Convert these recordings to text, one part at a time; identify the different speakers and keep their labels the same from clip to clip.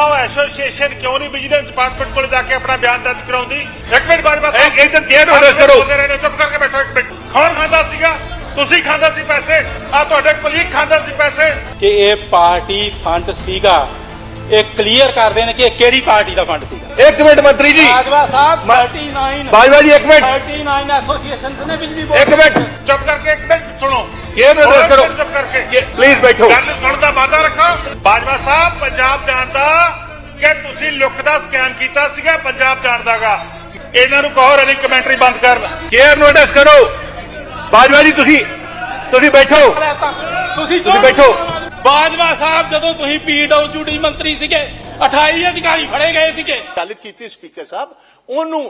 Speaker 1: ਤਾਂ ਉਹ ਐਸੋਸੀਏਸ਼ਨ ਕਿਉਂ ਨਹੀਂ ਵਿਜੀਲੈਂਸ ਡਿਪਾਰਟਮੈਂਟ ਕੋਲ ਜਾ ਕੇ ਆਪਣਾ ਬਿਆਨ ਦਰਜ ਕਰਾਉਂਦੀ? ਇੱਕ ਮਿੰਟ ਬਾਅਦ ਬਸ
Speaker 2: ਇੱਕ- ਇੱਕ ਚੇਅਰ ਨੂੰ address ਕਰੋ।
Speaker 1: ਚੁੱਪ ਕਰਕੇ ਬੈਠੋ ਇੱਕ ਮਿੰਟ। ਕੌਣ ਖਾਂਦਾ ਸੀਗਾ? ਤੁਸੀਂ ਖਾਂਦਾ ਸੀ ਪੈਸੇ। ਆ ਤੁਹਾਡੇ ਕੁਲੀਗ ਖਾਂਦਾ ਸੀ ਪੈਸੇ।
Speaker 3: ਕਿ ਇਹ ਪਾਰਟੀ ਫੰਡ ਸੀਗਾ। ਇਹ ਕਲੀਅਰ ਕਰਦੇ ਨੇ ਕਿ ਇਹ ਕਿਹੜੀ ਪਾਰਟੀ ਦਾ ਫੰਡ ਸੀਗਾ।
Speaker 2: ਇੱਕ ਮਿੰਟ ਮੰਤਰੀ ਜੀ।
Speaker 3: ਬਾਜਵਾ ਸਾਹਿਬ
Speaker 2: ਮ-
Speaker 3: 39
Speaker 2: ਬਾਜਵਾ ਜੀ ਇੱਕ ਮਿੰਟ।
Speaker 3: 39 ਐਸੋਸੀਏਸ਼ਨਸ ਨੇ ਬਿਜਲੀ
Speaker 2: ਇੱਕ
Speaker 3: ਬੋਰਡ
Speaker 2: ਮਿੰਟ
Speaker 1: ਚੁੱਪ ਕਰਕੇ ਇੱਕ ਮਿੰਟ ਸੁਣੋ।
Speaker 2: ਚੇਅਰ ਨੂੰ address
Speaker 1: ਇੱਕ
Speaker 2: ਕਰੋ।
Speaker 1: ਮਿੰਟ ਚੁੱਪ ਕਰਕੇ।
Speaker 2: ਪਲੀਜ਼ ਬੈਠੋ।
Speaker 1: ਗੱਲ ਸੁਣਨ ਦਾ ਵਾਅਦਾ ਰੱਖੋ। ਬਾਜਵਾ ਸਾਹਿਬ ਪੰਜਾਬ ਜਾਣਦਾ ਕਿ ਤੁਸੀਂ ਲੁੱਕ ਦਾ ਸਕੈਮ ਕੀਤਾ ਸੀਗਾ ਪੰਜਾਬ ਜਾਣਦਾਗਾ ਇਹਨਾਂ ਨੂੰ ਕਹੋ ਰਨਿੰਗ ਕਮੈਂਟਰੀ ਬੰਦ ਕਰਨ।
Speaker 2: ਚੇਅਰ ਨੂੰ ਐਡਰੈਸ ਕਰੋ। ਬਾਜਵਾ ਜੀ ਤੁਸੀਂ ਤੁਸੀਂ ਬੈਠੋ।
Speaker 3: ਤੁਸੀਂ
Speaker 2: ਤੁਸੀਂ ਬੈਠੋ।
Speaker 3: ਬਾਜਵਾ ਸਾਹਿਬ ਜਦੋਂ ਤੁਸੀਂ ਪੀਡਬਲਯੂਡੀ ਮੰਤਰੀ ਸੀਗੇ 28 ਅਧਿਕਾਰੀ ਫੜੇ ਗਏ ਸੀਗੇ।
Speaker 4: ਗੱਲ ਕੀਤੀ ਸਪੀਕਰ ਸਾਹਿਬ ਉਹਨੂੰ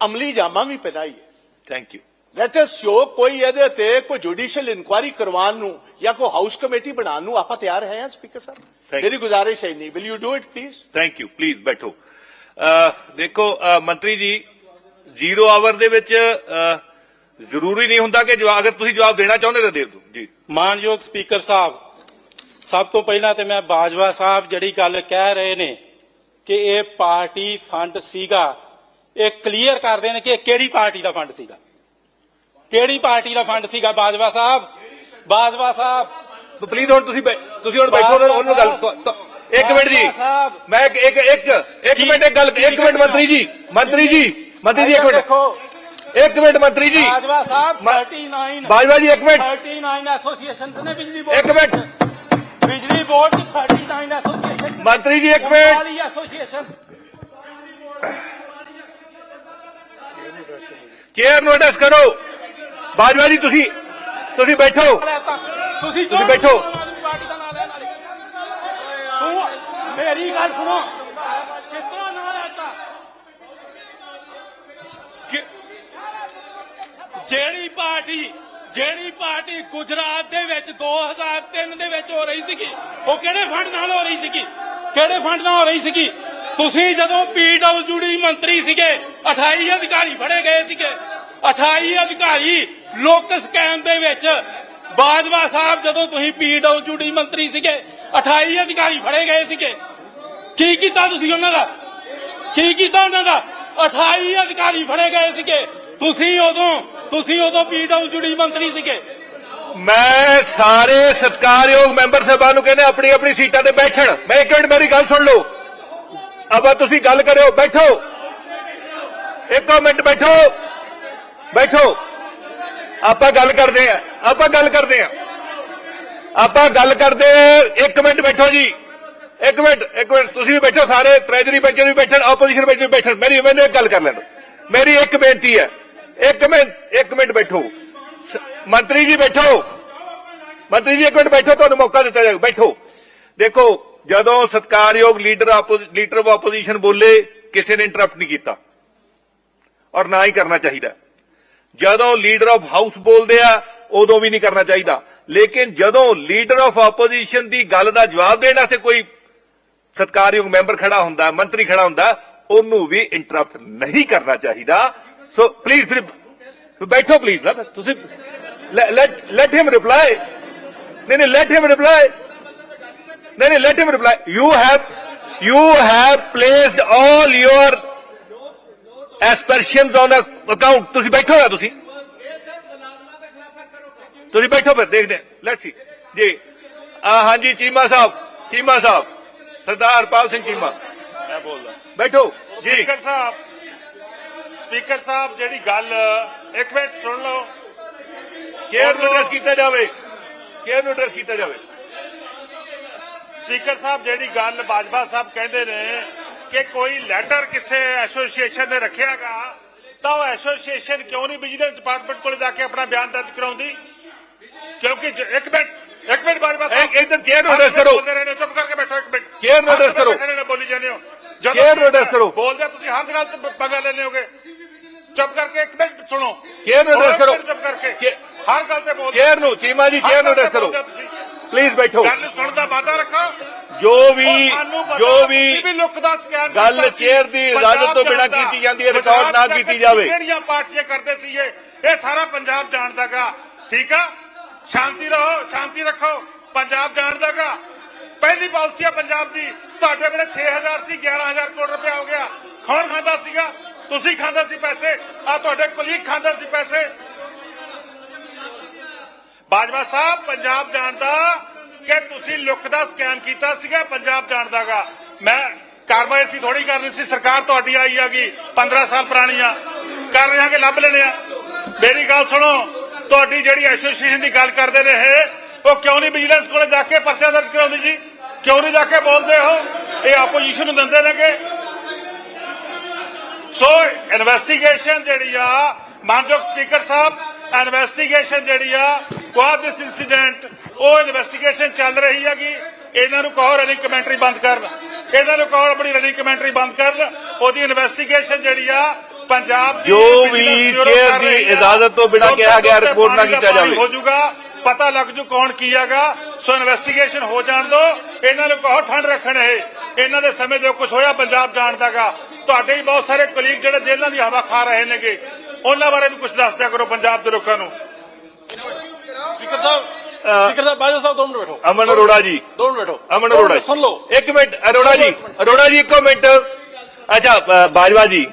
Speaker 4: ਅਮਲੀ ਜਾਮਾ ਵੀ ਪਹਿਨਾਈ ਹੈ।
Speaker 2: Thank you
Speaker 4: let us show ਕੋਈ ਇਹਦੇ ਤੇ ਕੋਈ ਜੁਡੀਸ਼ੀਅਲ ਇਨਕੁਆਇਰੀ ਕਰਵਾਉਣ ਨੂੰ ਜਾਂ ਕੋਈ ਹਾਊਸ ਕਮੇਟੀ ਬਣਾਉਣ ਨੂੰ ਆਪਾਂ ਤਿਆਰ ਹੈ ਹਾਂ ਸਪੀਕਰ ਸਾਹਿਬ ਮੇਰੀ ਗੁਜ਼ਾਰਿਸ਼ ਹੈ ਨਹੀਂ will you do it please
Speaker 2: thank you please ਬੈਠੋ ਦੇਖੋ ਮੰਤਰੀ ਜੀ ਜ਼ੀਰੋ ਆਵਰ ਦੇ ਵਿੱਚ ਜ਼ਰੂਰੀ ਨਹੀਂ ਹੁੰਦਾ ਕਿ ਜਵਾਬ ਅਗਰ ਤੁਸੀਂ ਜਵਾਬ ਦੇਣਾ ਚਾਹੁੰਦੇ ਤਾਂ ਦੇ ਦਿਓ ਜੀ
Speaker 3: ਮਾਨਯੋਗ ਸਪੀਕਰ ਸਾਹਿਬ ਸਭ ਤੋਂ ਪਹਿਲਾਂ ਤੇ ਮੈਂ ਬਾਜਵਾ ਸਾਹਿਬ ਜਿਹੜੀ ਗੱਲ ਕਹਿ ਰਹੇ ਨੇ ਕਿ ਇਹ ਪਾਰਟੀ ਫੰਡ ਸੀਗਾ ਇਹ ਕਲੀਅਰ ਕਰਦੇ ਨੇ ਕਿ ਇਹ ਕਿਹੜੀ ਪਾਰਟੀ ਦਾ ਫੰਡ ਸੀਗਾ ਕਿਹੜੀ ਪਾਰਟੀ ਦਾ ਫੰਡ ਸੀਗਾ ਬਾਜਵਾ ਸਾਹਿਬ? ਬਾਜਵਾ ਸਾਹਿਬ।
Speaker 2: ਪਲੀਜ਼ ਹੁਣ ਤੁਸੀਂ ਬੈ- ਤੁਸੀਂ ਹੁਣ ਬੈਠੋ ਉਹਨਾਂ ਨੂੰ ਗੱਲ ਤ- ਤ- ਇੱਕ ਮਿੰਟ ਜੀ।
Speaker 3: ਸਾਹਿਬ।
Speaker 2: ਮੈਂ ਇੱਕ ਇੱਕ ਇੱਕ ਇੱਕ ਮਿੰਟ ਇੱਕ ਗੱਲ ਇੱਕ ਮਿੰਟ ਮੰਤਰੀ ਜੀ ਮੰਤਰੀ ਜੀ ਮੰਤਰੀ ਜੀ ਇੱਕ ਮਿੰਟ।
Speaker 3: ਦੇਖੋ।
Speaker 2: ਇੱਕ ਮਿੰਟ ਮੰਤਰੀ ਜੀ।
Speaker 3: ਬਾਜਵਾ ਸਾਹਿਬ
Speaker 2: ਮ-
Speaker 3: 39
Speaker 2: ਬਾਜਵਾ ਜੀ ਇੱਕ ਮਿੰਟ।
Speaker 3: 39 ਐਸੋਸੀਏਸ਼ਨਸ ਨੇ ਬਿਜਲੀ ਬੋਰਡ
Speaker 2: ਇੱਕ ਮਿੰਟ।
Speaker 3: ਬਿਜਲੀ ਬੋਰਡ ਦੀ 39 ਐਸੋਸੀਏਸ਼ਨ
Speaker 2: ਮੰਤਰੀ ਜੀ ਇੱਕ ਮਿੰਟ।
Speaker 3: ਵਾਲੀ ਐਸੋਸੀਏਸ਼ਨ
Speaker 2: ਚੇਅਰ ਨੂੰ ਐਡਰੈਸ ਕਰੋ। ਬਾਜਵਾ ਜੀ ਤੁਸੀਂ ਤੁਸੀਂ ਬੈਠੋ।
Speaker 3: ਤੁਸੀਂ
Speaker 2: ਤੁਸੀਂ ਬੈਠੋ।
Speaker 3: ਮੇਰੀ ਗੱਲ ਸੁਣੋ। ਕਿਤਨਾ ਨਾਮ ਲੈਤਾ ਜਿਹੜੀ ਪਾਰਟੀ ਜਿਹੜੀ ਪਾਰਟੀ ਗੁਜਰਾਤ ਦੇ ਵਿੱਚ 2003 ਦੇ ਵਿੱਚ ਹੋ ਰਹੀ ਸੀਗੀ ਉਹ ਕਿਹੜੇ ਫੰਡ ਨਾਲ ਹੋ ਰਹੀ ਸੀਗੀ? ਕਿਹੜੇ ਫੰਡ ਨਾਲ ਹੋ ਰਹੀ ਸੀਗੀ? ਤੁਸੀਂ ਜਦੋਂ ਪੀਡਬਲਯੂਡੀ ਮੰਤਰੀ ਸੀਗੇ 28 ਅਧਿਕਾਰੀ ਫੜੇ ਗਏ ਸੀਗੇ। 28 ਅਧਿਕਾਰੀ ਲੋਕ ਸਕੈਮ ਦੇ ਵਿੱਚ ਬਾਜਵਾ ਸਾਹਿਬ ਜਦੋਂ ਤੁਸੀਂ ਪੀਡਬਲਯੂਡੀ ਮੰਤਰੀ ਸੀਗੇ 28 ਅਧਿਕਾਰੀ ਫੜੇ ਗਏ ਸੀਗੇ। ਕੀ ਕੀਤਾ ਤੁਸੀਂ ਉਹਨਾਂ ਦਾ? ਕੀ ਕੀਤਾ ਉਹਨਾਂ ਦਾ? 28 ਅਧਿਕਾਰੀ ਫੜੇ ਗਏ ਸੀਗੇ। ਤੁਸੀਂ ਉਦੋਂ ਤੁਸੀਂ ਉਦੋਂ ਪੀਡਬਲਯੂਡੀ ਮੰਤਰੀ ਸੀਗੇ।
Speaker 2: ਮੈਂ ਸਾਰੇ ਸਤਿਕਾਰਯੋਗ ਮੈਂਬਰ ਸਾਹਿਬਾਨ ਨੂੰ ਕਹਿੰਦੇ, ਆਪਣੀ ਆਪਣੀ ਸੀਟਾਂ ਤੇ ਬੈਠਣ। ਮੈਂ ਇੱਕ ਮਿੰਟ, ਮੇਰੀ ਗੱਲ ਸੁਣ ਲਓ। ਅਬਾ ਤੁਸੀਂ ਗੱਲ ਕਰਿਓ, ਬੈਠੋ। ਇੱਕ ਮਿੰਟ ਬੈਠੋ। ਬੈਠੋ। ਆਪਾਂ ਗੱਲ ਕਰਦੇ ਆ ਆਪਾਂ ਗੱਲ ਕਰਦੇ ਆ ਆਪਾਂ ਗੱਲ ਕਰਦੇ ਆ ਇੱਕ ਮਿੰਟ ਬੈਠੋ ਜੀ। ਇੱਕ ਮਿੰਟ ਇੱਕ ਮਿੰਟ। ਤੁਸੀਂ ਵੀ ਬੈਠੋ, ਸਾਰੇ ਟ੍ਰੈਜਰੀ ਬੈਂਚਰ ਵੀ ਬੈਠਣ ਆਪੋਜੀਸ਼ਨ ਬੈਂਚ ਵੀ ਬੈਠਣ। ਮੇਰੀ ਮੈਨੂੰ ਗੱਲ ਕਰ ਲੈਣ ਮੇਰੀ ਇੱਕ ਬੇਨਤੀ ਹੈ। ਇੱਕ ਮਿੰਟ ਇੱਕ ਮਿੰਟ ਬੈਠੋ। ਮੰਤਰੀ ਜੀ ਬੈਠੋ। ਮੰਤਰੀ ਜੀ, ਇੱਕ ਮਿੰਟ ਬੈਠੋ, ਤੁਹਾਨੂੰ ਮੌਕਾ ਦਿੱਤਾ ਜਾਏਗਾ ਬੈਠੋ। ਦੇਖੋ, ਜਦੋਂ ਸਤਕਾਰਯੋਗ ਲੀਡਰ ਲੀਡਰ ਆਫ ਆਪੋਜੀਸ਼ਨ ਬੋਲੇ, ਕਿਸੇ ਨੇ ਇੰਟਰਪਟ ਨਹੀਂ ਕੀਤਾ। ਔਰ ਨਾ ਹੀ ਕਰਨਾ ਚਾਹੀਦਾ। ਜਦੋਂ ਲੀਡਰ ਆਫ ਹਾਊਸ ਬੋਲਦੇ ਆ, ਉਦੋਂ ਵੀ ਨਹੀਂ ਕਰਨਾ ਚਾਹੀਦਾ। ਲੇਕਿਨ ਜਦੋਂ ਲੀਡਰ ਆਫ ਆਪੋਜੀਸ਼ਨ ਦੀ ਗੱਲ ਦਾ ਜਵਾਬ ਦੇਣ ਵਾਸਤੇ ਕੋਈ ਸਤਕਾਰਯੋਗ ਮੈਂਬਰ ਖੜਾ ਹੁੰਦਾ, ਮੰਤਰੀ ਖੜਾ ਹੁੰਦਾ, ਉਹਨੂੰ ਵੀ ਇੰਟਰਪਟ ਨਹੀਂ ਕਰਨਾ ਚਾਹੀਦਾ। ਸੋ ਪਲੀਜ਼ ਫਿਰ ਬੈਠੋ ਪਲੀਜ਼ ਨਾ, ਤੁਸੀਂ ਲੈਟ ਲੈਟ ਹਿਮ ਰਿਪਲਾਈ ਨਹੀਂ ਨਹੀਂ ਲੈਟ ਹਿਮ ਰਿਪਲਾਈ ਨਹੀਂ ਨਹੀਂ let him reply you have you have placed all your aspersions on account ਤੁਸੀਂ ਬੈਠੋ ਨਾ ਤੁਸੀਂ ਤੁਸੀਂ ਬੈਠੋ ਫਿਰ ਦੇਖਦੇ ਹਾਂ ਲੈਟਸ ਸੀ ਜੀ ਆ ਹਾਂਜੀ ਚੀਮਾ ਸਾਹਿਬ ਚੀਮਾ ਸਾਹਿਬ ਸਰਦਾਰ ਪਾਲ ਸਿੰਘ ਚੀਮਾ
Speaker 1: ਮੈਂ ਬੋਲਦਾ
Speaker 2: ਬੈਠੋ ਜੀ
Speaker 1: ਸਪੀਕਰ ਸਾਹਿਬ ਸਪੀਕਰ ਸਾਹਿਬ ਜਿਹੜੀ ਗੱਲ ਇੱਕ ਮਿੰਟ ਸੁਣ ਲਓ।
Speaker 2: ਕੇਅਰ ਨੂੰ ਐਡਰੈਸ ਕੀਤਾ ਜਾਵੇ। ਕੇਅਰ ਨੂੰ ਐਡਰੈਸ ਕੀਤਾ ਜਾਵੇ।
Speaker 1: ਸਪੀਕਰ ਸਾਹਿਬ ਜਿਹੜੀ ਗੱਲ ਬਾਜਵਾ ਸਾਹਿਬ ਕਹਿੰਦੇ ਨੇ ਕਿ ਕੋਈ ਲੈਟਰ ਕਿਸੇ ਐਸੋਸੀਏਸ਼ਨ ਨੇ ਰੱਖਿਆਗਾ ਤਾਂ ਉਹ ਐਸੋਸੀਏਸ਼ਨ ਕਿਉਂ ਨਹੀਂ ਵਿਜੀਲੈਂਸ ਡਿਪਾਰਟਮੈਂਟ ਕੋਲ ਜਾ ਕੇ ਆਪਣਾ ਬਿਆਨ ਦਰਜ ਕਰਾਉਂਦੀ? ਕਿਉਂਕਿ ਇੱਕ ਮਿੰਟ ਇੱਕ ਮਿੰਟ ਸਾਹਿਬ।
Speaker 2: ਇੱਕ- ਇੱਧਰ chair ਨੂੰ address ਕਰੋ।
Speaker 1: ਬੋਲਦੇ ਰਹੇ ਨੇ ਚੁੱਪ ਕਰਕੇ ਬੈਠੋ ਇੱਕ ਮਿੰਟ।
Speaker 2: Chair ਨੂੰ address
Speaker 1: ਹੱਥ ਤੇ
Speaker 2: ਕਰੋ।
Speaker 1: ਬੋਲੀ ਜਾਂਦੇ ਹੋ। ਜਦੋਂ
Speaker 2: chair ਨੂੰ address ਕਰੋ।
Speaker 1: ਬੋਲਦੇ ਤੁਸੀਂ ਹਰ ਗੱਲ ਪ- ਪੰਗਾ ਲੈਣੇ ਹੋਗੇ। ਚੁੱਪ ਕਰਕੇ ਇੱਕ ਮਿੰਟ ਸੁਣੋ।
Speaker 2: Chair ਨੂੰ address
Speaker 1: ਇੱਕ
Speaker 2: ਕਰੋ।
Speaker 1: ਚੁੱਪ ਕਰਕੇ। ਹਰ ਗੱਲ ਤੇ ਬੋਲਦੇ
Speaker 2: ਚੇਅਰ ਨੂੰ ਚੀਮਾ ਜੀ
Speaker 1: ਹਰ
Speaker 2: ਚੇਅਰ ਨੂੰ
Speaker 1: ਗੱਲ
Speaker 2: ਐਡਰੈਸ
Speaker 1: ਤੇ
Speaker 2: ਕਰੋ। ਪਲੀਜ਼ ਬੈਠੋ।
Speaker 1: ਗੱਲ ਸੁਣਨ ਦਾ ਵਾਅਦਾ ਰੱਖੋ।
Speaker 2: ਜੋ ਵੀ ਜੋ ਵੀ
Speaker 1: ਲੁੱਕ ਦਾ
Speaker 2: ਗੱਲ। ਚੇਅਰ ਦੀ ਇਜਾਜ਼ਤ ਤੋਂ ਬਿਨਾਂ ਕੀਤੀ ਜਾਂਦੀ ਹੈ। ਰਿਕਾਰਡ ਨਾ ਕੀਤੀ ਜਾਵੇ।
Speaker 1: ਕਿਹੜੀਆਂ ਪਾਰਟੀਆਂ ਕਰਦੇ ਸੀ ਇਹ? ਇਹ ਸਾਰਾ ਪੰਜਾਬ ਜਾਣਦਾਗਾ ਠੀਕ ਆ? ਸ਼ਾਂਤੀ ਰਹੋ ਸ਼ਾਂਤੀ ਰੱਖੋ। ਪੰਜਾਬ ਜਾਣਦਾਗਾ ਪਹਿਲੀ ਪਾਲਿਸੀ ਆ ਪੰਜਾਬ ਦੀ। ਤੁਹਾਡੇ ਵੇਲੇ 6000 ਸੀ 11000 ਕਰੋੜ ਰੁਪਇਆ ਹੋ ਗਿਆ। ਕੌਣ ਖਾਂਦਾ ਸੀਗਾ? ਤੁਸੀਂ ਖਾਂਦੇ ਸੀ ਪੈਸੇ। ਆ ਤੁਹਾਡੇ ਕੁਲੀਗ ਖਾਂਦੇ ਸੀ ਪੈਸੇ। ਬਾਜਵਾ ਸਾਹਿਬ ਪੰਜਾਬ ਜਾਣਦਾ। ਕਿ ਤੁਸੀਂ ਲੁੱਕ ਦਾ ਸਕੈਮ ਕੀਤਾ ਸੀਗਾ ਪੰਜਾਬ ਜਾਣ ਜਾਣਦਾਗਾ ਮੈਂ ਕਾਰਵਾਈ ਸੀ ਥੋੜੀ ਕਰਨੀ ਸੀ, ਸਰਕਾਰ ਤੁਹਾਡੀ ਆਈ ਹੈਗੀ 15 ਸਾਲ ਪੁਰਾਣੀ ਆ ਕਰ ਰਹੇ ਹਾਂ ਕਿ ਲੱਭ ਲੈਣੇ ਆ ਮੇਰੀ ਗੱਲ ਸੁਣੋ, ਤੁਹਾਡੀ ਜਿਹੜੀ ਐਸੋਸੀਏਸ਼ਨ ਦੀ ਗੱਲ ਕਰਦੇ ਨੇ ਇਹ, ਉਹ ਕਿਉਂ ਨਹੀਂ ਵਿਜੀਲੈਂਸ ਕੋਲੇ ਜਾ ਕੇ ਪਰਚਾ ਦਰਜ ਕਰਾਉਂਦੀ ਜੀ? ਕਿਉਂ ਨਹੀਂ ਜਾ ਕੇ ਬੋਲਦੇ ਹੋ ਇਹ ਆਪੋਜੀਸ਼ਨ ਨੂੰ ਦਿੰਦੇ ਨੇਗੇ। ਸੋ ਇਨਵੈਸਟੀਗੇਸ਼ਨ ਜਿਹੜੀ ਆ, ਮਾਨਯੋਗ ਸਪੀਕਰ ਸਾਹਿਬ ਇਨਵੈਸਟੀਗੇਸ਼ਨ ਜਿਹੜੀ ਆ ਵਾਟ ਦਿਸ ਇਨਸੀਡੈਂਟ ਉਹ ਇਨਵੈਸਟੀਗੇਸ਼ਨ ਚੱਲ ਰਹੀ ਹੈਗੀ। ਇਹਨਾਂ ਨੂੰ ਕਹੋ ਰਨਿੰਗ ਕਮੈਂਟਰੀ ਬੰਦ ਕਰਨ। ਇਹਨਾਂ ਨੂੰ ਕਹੋ ਆਪਣੀ ਰਨਿੰਗ ਕਮੈਂਟਰੀ ਬੰਦ ਕਰਨ। ਉਹਦੀ ਇਨਵੈਸਟੀਗੇਸ਼ਨ ਜਿਹੜੀ ਆ ਪੰਜਾਬ ਦੀ
Speaker 2: ਜੋ ਵੀ
Speaker 1: ਕਰ
Speaker 2: ਦੀ। ਇਜਾਜ਼ਤ ਤੋਂ ਬਿਨਾਂ ਕਿਹਾ ਗਿਆ report ਨਾ ਕੀਤਾ ਜਾਵੇ।
Speaker 1: ਹੋ ਜਾਊਗਾ। ਪਤਾ ਲੱਗ ਜੂ ਕੌਣ ਕੀ ਹੈਗਾ। ਸੋ ਇਨਵੈਸਟੀਗੇਸ਼ਨ ਹੋ ਜਾਣ ਦੋ। ਇਹਨਾਂ ਨੂੰ ਕਹੋ ਠੰਡ ਰੱਖਣ ਇਹ। ਇਹਨਾਂ ਦੇ ਸਮੇਂ ਜੋ ਕੁਝ ਹੋਇਆ ਪੰਜਾਬ ਜਾਣਦਾਗਾ ਤੁਹਾਡੇ ਹੀ ਬਹੁਤ ਸਾਰੇ ਕੁਲੀਗ ਜਿਹੜੇ ਜੇਲ੍ਹਾਂ ਦੀ ਹਵਾ ਖਾ ਰਹੇ ਨੇਗੇ। ਉਹਨਾਂ ਬਾਰੇ ਵੀ ਕੁਝ ਦੱਸ ਦਿਆ ਕਰੋ ਪੰਜਾਬ ਦੇ ਲੋਕਾਂ ਨੂੰ।
Speaker 5: ਸਪੀਕਰ ਸਾਹਿਬ ਸਪੀਕਰ ਸਾਹਿਬ ਬਾਜਵਾ ਸਾਹਿਬ ਦੋ ਮਿੰਟ ਬੈਠੋ।
Speaker 2: ਅਮਨ ਅਰੋੜਾ ਜੀ।
Speaker 5: ਦੋ ਮਿੰਟ ਬੈਠੋ।
Speaker 2: ਅਮਨ ਅਰੋੜਾ
Speaker 5: ਸੁਣ ਲਓ।
Speaker 2: ਇੱਕ ਮਿੰਟ ਅਰੋੜਾ ਜੀ। ਅਰੋੜਾ ਜੀ ਇੱਕੋ ਮਿੰਟ। ਅੱਛਾ ਬਾਜਵਾ ਜੀ।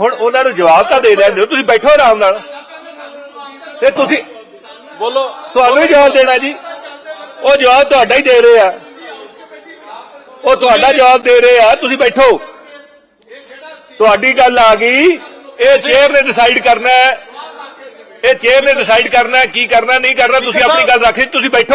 Speaker 2: ਹੁਣ ਉਹਨਾਂ ਨੂੰ ਜਵਾਬ ਤਾਂ ਦੇ ਲੈਂਦੇ ਹੋ। ਤੁਸੀਂ ਬੈਠੋ ਆਰਾਮ ਨਾਲ। ਤੇ ਤੁਸੀਂ
Speaker 5: ਬੋਲੋ।
Speaker 2: ਤੁਹਾਨੂੰ ਹੀ ਜਵਾਬ ਦੇਣਾ ਜੀ। ਉਹ ਜਵਾਬ ਤੁਹਾਡਾ ਹੀ ਦੇ ਰਹੇ ਆ। ਉਹ ਤੁਹਾਡਾ ਜਵਾਬ ਦੇ ਰਹੇ ਆ। ਤੁਸੀਂ ਬੈਠੋ। ਤੁਹਾਡੀ ਗੱਲ ਆ ਗਈ। ਇਹ ਚੇਅਰ ਨੇ ਡਿਸਾਈਡ ਕਰਨਾ ਹੈ। ਇਹ ਚੇਅਰ ਨੇ ਡਿਸਾਈਡ ਕਰਨਾ ਹੈ ਕੀ ਕਰਨਾ ਨਹੀਂ ਕਰਨਾ ਤੁਸੀਂ ਆਪਣੀ ਗੱਲ ਰੱਖੀ ਤੁਸੀਂ ਬੈਠੋ।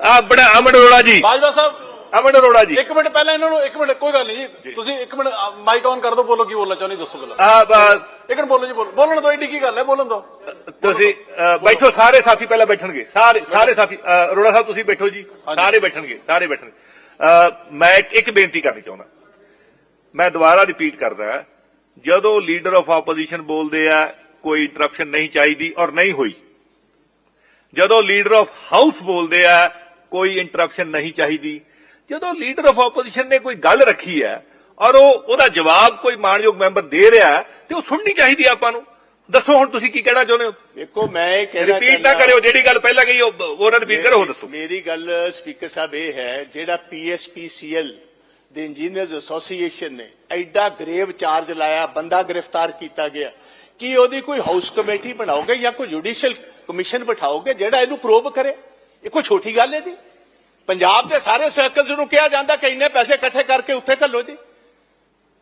Speaker 2: ਆਪਣਾ ਅਮਨ ਅਰੋੜਾ ਜੀ।
Speaker 5: ਬਾਜਵਾ ਸਾਹਿਬ
Speaker 2: ਅਮਨ ਅਰੋੜਾ ਜੀ।
Speaker 5: ਇੱਕ ਮਿੰਟ ਪਹਿਲਾਂ ਇਹਨਾਂ ਨੂੰ ਇੱਕ ਮਿੰਟ ਕੋਈ ਗੱਲ ਨਹੀਂ ਜੀ। ਤੁਸੀਂ ਇੱਕ ਮਿੰਟ ਮਾਈਕ ਔਨ ਕਰ ਦਿਓ ਬੋਲੋ ਕੀ ਬੋਲਣਾ ਚਾਹੁੰਦੇ ਦੱਸੋ ਗੱਲ।
Speaker 2: ਆ ਬ-
Speaker 5: ਇੱਕ ਮਿੰਟ ਬੋਲੋ ਜੀ ਬੋਲੋ। ਬੋਲਣ ਦੋ ਏਡੀ ਕੀ ਗੱਲ ਹੈ ਬੋਲਣ ਦੋ।
Speaker 2: ਤੁਸੀਂ ਬੈਠੋ ਸਾਰੇ ਸਾਥੀ ਪਹਿਲਾਂ ਬੈਠਣਗੇ। ਸਾਰੇ ਸਾਰੇ ਸਾਥੀ ਅਰੋੜਾ ਸਾਹਿਬ ਤੁਸੀਂ ਬੈਠੋ ਜੀ। ਸਾਰੇ ਬੈਠਣਗੇ ਸਾਰੇ ਬੈਠਣਗੇ। ਮੈਂ ਇੱਕ- ਇੱਕ ਬੇਨਤੀ ਕਰਨੀ ਚਾਹੁੰਦਾ। ਮੈਂ ਦੁਬਾਰਾ ਰਿਪੀਟ ਕਰਦਾ ਜਦੋਂ ਲੀਡਰ ਆਫ ਆਪੋਜੀਸ਼ਨ ਬੋਲਦੇ ਆ ਕੋਈ ਇੰਟਰਪਸ਼ਨ ਨਹੀਂ ਚਾਹੀਦੀ ਔਰ ਨਹੀਂ ਹੋਈ। ਜਦੋਂ ਲੀਡਰ ਆਫ ਹਾਊਸ ਬੋਲਦੇ ਆ ਕੋਈ ਇੰਟਰਪਸ਼ਨ ਨਹੀਂ ਚਾਹੀਦੀ। ਜਦੋਂ ਲੀਡਰ ਆਫ ਆਪੋਜੀਸ਼ਨ ਨੇ ਕੋਈ ਗੱਲ ਰੱਖੀ ਹੈ ਔਰ ਉਹ ਉਹਦਾ ਜਵਾਬ ਕੋਈ ਮਾਨਯੋਗ ਮੈਂਬਰ ਦੇ ਰਿਹਾ ਤੇ ਉਹ ਸੁਣਨੀ ਚਾਹੀਦੀ ਆਪਾਂ ਨੂੰ। ਦੱਸੋ ਹੁਣ ਤੁਸੀਂ ਕੀ ਕਹਿਣਾ ਚਾਹੁੰਦੇ ਹੋ?
Speaker 4: ਦੇਖੋ ਮੈਂ ਇਹ ਕਹਿਣਾ
Speaker 2: ਰਿਪੀਟ ਨਾ ਕਰਿਓ ਜਿਹੜੀ ਗੱਲ ਪਹਿਲਾਂ ਕਹੀ ਉਹ ਉਹਨਾਂ ਰਿਪੀਟ ਕਰੋ ਦੱਸੋ।
Speaker 4: ਮੇਰੀ ਗੱਲ ਸਪੀਕਰ ਸਾਹਿਬ ਇਹ ਹੈ ਜਿਹੜਾ ਪੀਐਸਪੀਸੀਐਲ ਦੇ ਇੰਜੀਨੀਅਰਸ ਐਸੋਸੀਏਸ਼ਨ ਨੇ ਐਡਾ ਗ੍ਰੇਵ ਚਾਰਜ ਲਾਇਆ ਬੰਦਾ ਗ੍ਰਿਫਤਾਰ ਕੀਤਾ ਗਿਆ। ਕੀ ਉਹਦੀ ਕੋਈ ਹਾਊਸ ਕਮੇਟੀ ਬਣਾਓਗੇ ਜਾਂ ਕੋਈ ਜੁਡੀਸ਼ੀਅਲ ਕਮਿਸ਼ਨ ਬਿਠਾਓਗੇ ਜਿਹੜਾ ਇਹਨੂੰ ਪ੍ਰੋਬ ਕਰੇ? ਇਹ ਕੋਈ ਛੋਟੀ ਗੱਲ ਹੈ ਜੀ। ਪੰਜਾਬ ਦੇ ਸਾਰੇ ਸਰਕਲਸ ਨੂੰ ਕਿਹਾ ਜਾਂਦਾ ਕਿ ਇੰਨੇ ਪੈਸੇ ਇਕੱਠੇ ਕਰਕੇ ਉੱਥੇ ਘੱਲੋ ਜੀ।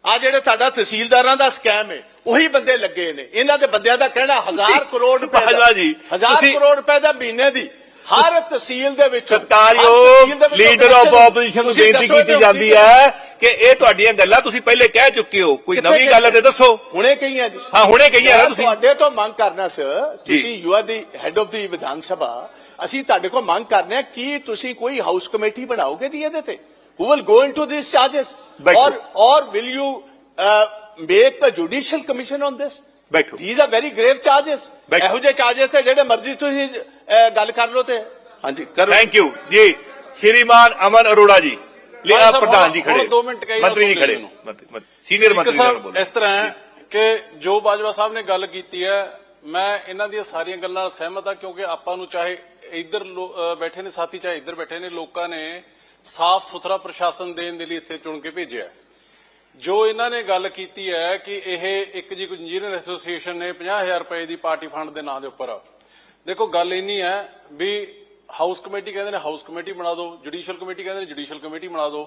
Speaker 4: ਆ ਜਿਹੜੇ ਤੁਹਾਡਾ ਤਹਿਸੀਲਦਾਰਾਂ ਦਾ ਸਕੈਮ ਹੈ ਉਹੀ ਬੰਦੇ ਲੱਗੇ ਨੇ। ਇਹਨਾਂ ਦੇ ਬੰਦਿਆਂ ਦਾ ਕਹਿਣਾ ਹਜ਼ਾਰ ਕਰੋੜ ਰੁਪਏ ਦਾ
Speaker 2: ਬਾਜਵਾ ਜੀ,
Speaker 4: ਹਜ਼ਾਰ
Speaker 2: ਤੁਸੀਂ-
Speaker 4: ਕਰੋੜ ਰੁਪਏ ਦਾ ਮਹੀਨੇ ਦੀ ਹਰ ਤਹਿਸੀਲ ਦੇ ਵਿੱਚ
Speaker 2: ਸਤਕਾਰਯੋਗ ਲੀਡਰ ਆਫ ਆਪੋਜੀਸ਼ਨ ਨੂੰ ਬੇਨਤੀ ਕੀਤੀ ਜਾਂਦੀ ਹੈ ਕਿ ਇਹ ਤੁਹਾਡੀਆਂ ਗੱਲਾਂ ਤੁਸੀਂ ਪਹਿਲੇ ਕਹਿ ਚੁੱਕੇ ਹੋ। ਕੋਈ ਨਵੀਂ ਗੱਲ ਤੇ ਦੱਸੋ।
Speaker 4: ਹੁਣੇ ਕਹੀਆਂ ਜੀ।
Speaker 2: ਹਾਂ ਹੁਣੇ ਕਹੀਆਂ ਤੁਸੀਂ।
Speaker 4: ਤੁਹਾਡੇ ਤੋਂ ਮੰਗ ਕਰਨਾ ਸਰ। ਤੁਸੀਂ you are the head of the Vidhan Sabha. ਅਸੀਂ ਤੁਹਾਡੇ ਕੋਲ ਮੰਗ ਕਰਨੇ ਆ ਕਿ ਤੁਸੀਂ ਕੋਈ ਹਾਊਸ ਕਮੇਟੀ ਬਣਾਓਗੇ ਜੀ ਇਹਦੇ ਤੇ? Who will go into these charges? or or will you uh, make a judicial commission on this?
Speaker 2: ਬੈਠੋ।
Speaker 4: These are very grave charges
Speaker 2: ਬੈਠੋ।
Speaker 4: ਇਹੋ ਜਿਹੇ ਚਾਰजेस ਤੇ ਜਿਹੜੇ ਮਰਜ਼ੀ ਤੁਸੀਂ ਅਹ, ਗੱਲ ਕਰ ਲਓ ਤੇ। ਹਾਂਜੀ ਕਰੋ।
Speaker 2: ਥੈਂਕ ਯੂ ਜੀ ਸ਼੍ਰੀਮਾਨ ਅਮਨ ਅਰੋੜਾ ਜੀ। ਲਿਆ
Speaker 5: ਬਾਜਵਾ ਸਾਹਿਬ,
Speaker 2: ਪ੍ਰਧਾਨ ਜੀ
Speaker 5: ਹੁਣ
Speaker 2: ਖੜੇ।
Speaker 5: ਦੋ ਮਿੰਟ ਕਹੀ ਨਾ
Speaker 2: ਮੰਤਰੀ ਜੀ
Speaker 5: ਸੁਣ
Speaker 2: ਖੜੇ।
Speaker 5: ਲੈਣ
Speaker 2: ਸੀਨੀਅਰ
Speaker 5: ਸਪੀਕਰ
Speaker 2: ਮੰਤਰੀ ਜੀ
Speaker 5: ਸਾਹਿਬ
Speaker 2: ਬੋਲੋ।
Speaker 5: ਇਸ ਤਰ੍ਹਾਂ ਹੈ ਕਿ ਜੋ ਬਾਜਵਾ ਸਾਹਿਬ ਨੇ ਗੱਲ ਕੀਤੀ ਹੈ ਮੈਂ ਇਹਨਾਂ ਦੀਆਂ ਸਾਰੀਆਂ ਗੱਲਾਂ ਨਾਲ ਸਹਿਮਤ ਹਾਂ ਕਿਉਂਕਿ ਆਪਾਂ ਨੂੰ ਚਾਹੇ ਇੱਧਰ ਲੋ- ਅਹ ਬੈਠੇ ਨੇ ਸਾਥੀ ਚਾਹੇ ਇੱਧਰ ਬੈਠੇ ਨੇ ਲੋਕਾਂ ਨੇ ਸਾਫ਼ ਸੁਥਰਾ ਪ੍ਰਸ਼ਾਸਨ ਦੇਣ ਦੇ ਲਈ ਇੱਥੇ ਚੁਣ ਕੇ ਭੇਜਿਆ ਜੋ ਇਹਨਾਂ ਨੇ ਗੱਲ ਕੀਤੀ ਹੈ ਕਿ ਇਹ ਇੱਕ ਜੀ ਕੋਈ ਇੰਜੀਨੀਅਰ ਐਸੋਸੀਏਸ਼ਨ ਨੇ 50000 ਰੁਪਏ ਦੀ ਪਾਰਟੀ ਫੰਡ ਦੇ ਨਾਂ ਦੇ ਉੱਪਰ। ਦੇਖੋ, ਗੱਲ ਇੰਨੀ ਹੈ ਵੀ ਹਾਊਸ ਕਮੇਟੀ ਕਹਿੰਦੇ ਨੇ ਹਾਊਸ ਕਮੇਟੀ ਬਣਾ ਦਿਓ ਜੁਡੀਸ਼ੀਅਲ ਕਮੇਟੀ ਕਹਿੰਦੇ ਨੇ ਜੁਡੀਸ਼ੀਅਲ ਕਮੇਟੀ ਬਣਾ ਦਿਓ।